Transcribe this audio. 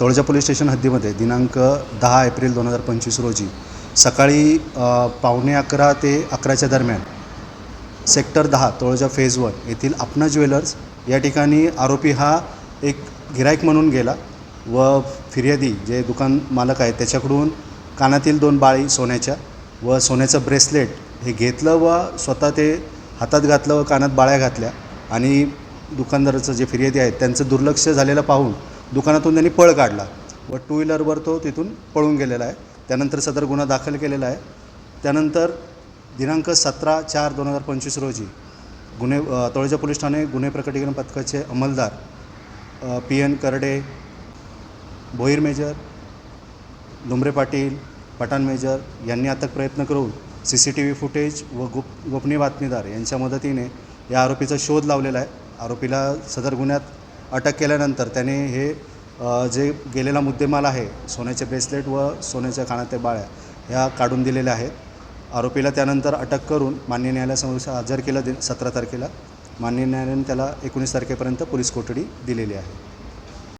Taloja police station हद्दीमध्ये दिनांक दहा April दोन हजार पंचवीस रोजी सकाळी पावणे अकरा ते अकराच्या दरम्यान सेक्टर दहा तळोजा फेज वन येथील आपणा ज्वेलर्स या ठिकाणी आरोपी हा एक गिराईक म्हणून गेला व फिर्यादी जे दुकान मालक आहेत त्याच्याकडून कानातील दोन बाळी सोन्याच्या व सोन्याचं ब्रेसलेट हे घेतलं व स्वतः ते हातात घातलं व कानात बाळ्या घातल्या आणि दुकानदाराचं जे फिर्यादी आहेत त्यांचं दुर्लक्ष झालेलं पाहून दुकानातून त्यांनी पळ काढला व टू व्हीलरवर तो तिथून पळून गेलेला आहे. त्यानंतर सदर गुन्हा दाखल केलेला आहे. त्यानंतर दिनांक सतरा चार दोन हजार पंचवीस रोजी गुन्हे तळजा तळोजा पोलीस ठाणे गुन्हे प्रकटीकरण पथकाचे अंमलदार P N Karde Bhoir major Dumre Patil Pathan major यांनी अथक प्रयत्न करून C C T V footage व गुप गोपनीय बातमीदार यांच्या मदतीने या आरोपीचा शोध लावलेला आहे. आरोपीला सदर गुन्ह्यात अटक केल्यानंतर त्याने हे जे गेलेला मुद्देमाल आहे सोन्याचे ब्रेसलेट व सोन्याच्या कानातल्या बाळ्या ह्या काढून दिलेल्या आहेत. आरोपीला त्यानंतर अटक करून मान्य न्यायालयासमोर हजर केलं दि सतरा तारखेला. मान्य न्यायालयाने त्याला एकोणीस तारखेपर्यंत पोलीस कोठडी दिलेली आहे.